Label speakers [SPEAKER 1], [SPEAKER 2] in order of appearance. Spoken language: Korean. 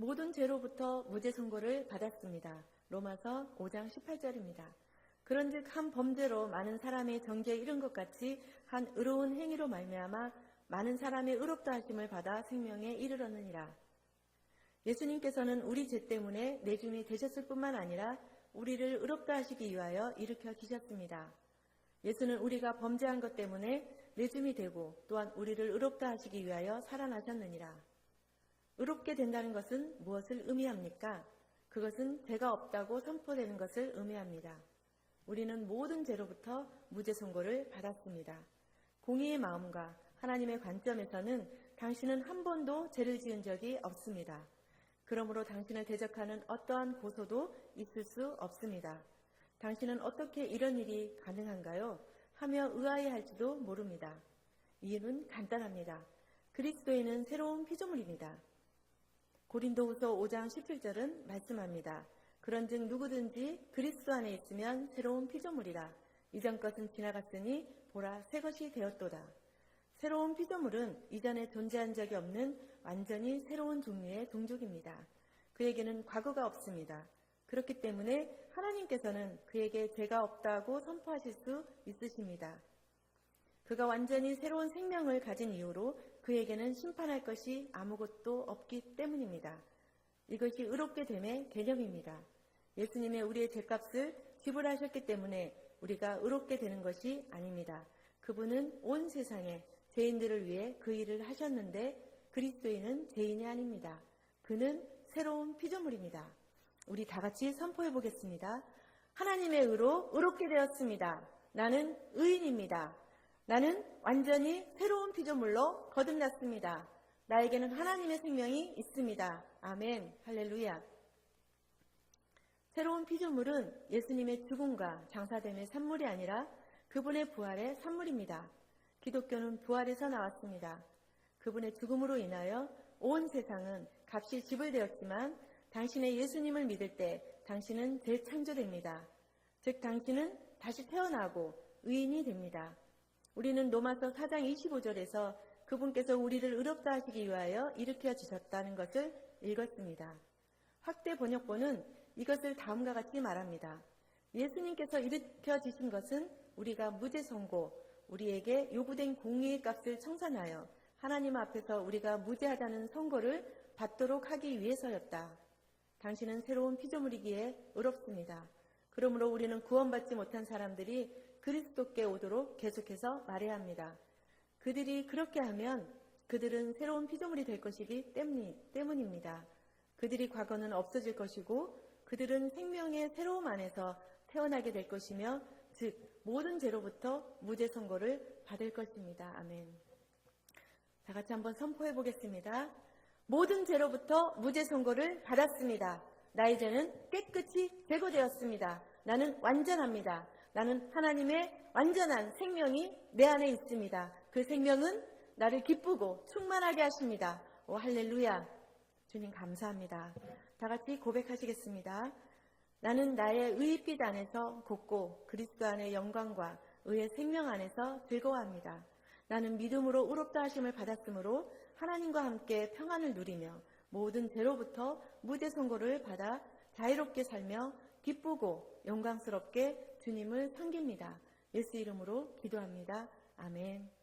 [SPEAKER 1] 모든 죄로부터 무죄 선고를 받았습니다. 로마서 5장 18절입니다. 그런즉 한 범죄로 많은 사람의 정죄에 이른 것 같이 한 의로운 행위로 말미암아 많은 사람의 의롭다 하심을 받아 생명에 이르렀느니라. 예수님께서는 우리 죄 때문에 내줌이 되셨을 뿐만 아니라 우리를 의롭다 하시기 위하여 일으켜 주셨습니다. 예수는 우리가 범죄한 것 때문에 내줌이 되고 또한 우리를 의롭다 하시기 위하여 살아나셨느니라. 의롭게 된다는 것은 무엇을 의미합니까? 그것은 죄가 없다고 선포되는 것을 의미합니다. 우리는 모든 죄로부터 무죄 선고를 받았습니다. 공의의 마음과 하나님의 관점에서는 당신은 한 번도 죄를 지은 적이 없습니다. 그러므로 당신을 대적하는 어떠한 고소도 있을 수 없습니다. 당신은 어떻게 이런 일이 가능한가요? 하며 의아해할지도 모릅니다. 이유는 간단합니다. 그리스도인은 새로운 피조물입니다. 고린도후서 5장 17절은 말씀합니다. 그런즉 누구든지 그리스도 안에 있으면 새로운 피조물이라 이전 것은 지나갔으니 보라 새 것이 되었도다. 새로운 피조물은 이전에 존재한 적이 없는 완전히 새로운 종류의 동족입니다. 그에게는 과거가 없습니다. 그렇기 때문에 하나님께서는 그에게 죄가 없다고 선포하실 수 있으십니다. 그가 완전히 새로운 생명을 가진 이후로 그에게는 심판할 것이 아무것도 없기 때문입니다. 이것이 의롭게 됨의 개념입니다. 예수님의 우리의 죄값을 지불하셨기 때문에 우리가 의롭게 되는 것이 아닙니다. 그분은 온 세상에 죄인들을 위해 그 일을 하셨는데 그리스도인은 죄인이 아닙니다. 그는 새로운 피조물입니다. 우리 다 같이 선포해 보겠습니다. 하나님의 의로 의롭게 되었습니다. 나는 의인입니다. 나는 완전히 새로운 피조물로 거듭났습니다. 나에게는 하나님의 생명이 있습니다. 아멘. 할렐루야. 새로운 피조물은 예수님의 죽음과 장사됨의 산물이 아니라 그분의 부활의 산물입니다. 기독교는 부활에서 나왔습니다. 그분의 죽음으로 인하여 온 세상은 값이 지불되었지만 당신의 예수님을 믿을 때 당신은 재창조됩니다. 즉 당신은 다시 태어나고 의인이 됩니다. 우리는 로마서 4장 25절에서 그분께서 우리를 의롭다 하시기 위하여 일으켜 주셨다는 것을 읽었습니다. 확대 번역본은 이것을 다음과 같이 말합니다. 예수님께서 일으켜 주신 것은 우리가 무죄 선고, 우리에게 요구된 공의의 값을 청산하여 하나님 앞에서 우리가 무죄하다는 선고를 받도록 하기 위해서였다. 당신은 새로운 피조물이기에 의롭습니다. 그러므로 우리는 구원받지 못한 사람들이 그리스도께 오도록 계속해서 말해야 합니다. 그들이 그렇게 하면 그들은 새로운 피조물이 될 것이기 때문입니다. 그들이 과거는 없어질 것이고 그들은 생명의 새로움 안에서 태어나게 될 것이며 즉 모든 죄로부터 무죄 선고를 받을 것입니다. 아멘. 다 같이 한번 선포해 보겠습니다. 모든 죄로부터 무죄 선고를 받았습니다. 나의 죄는 깨끗이 제거되었습니다. 나는 완전합니다. 나는 하나님의 완전한 생명이 내 안에 있습니다. 그 생명은 나를 기쁘고 충만하게 하십니다. 오 할렐루야. 주님 감사합니다. 다 같이 고백하시겠습니다. 나는 나의 의빛 안에서 곱고 그리스도 안의 영광과 의의 생명 안에서 즐거워합니다. 나는 믿음으로 의롭다 하심을 받았으므로 하나님과 함께 평안을 누리며 모든 죄로부터 무죄 선고를 받아 자유롭게 살며 기쁘고 영광스럽게 주님을 섬깁니다. 예수 이름으로 기도합니다. 아멘.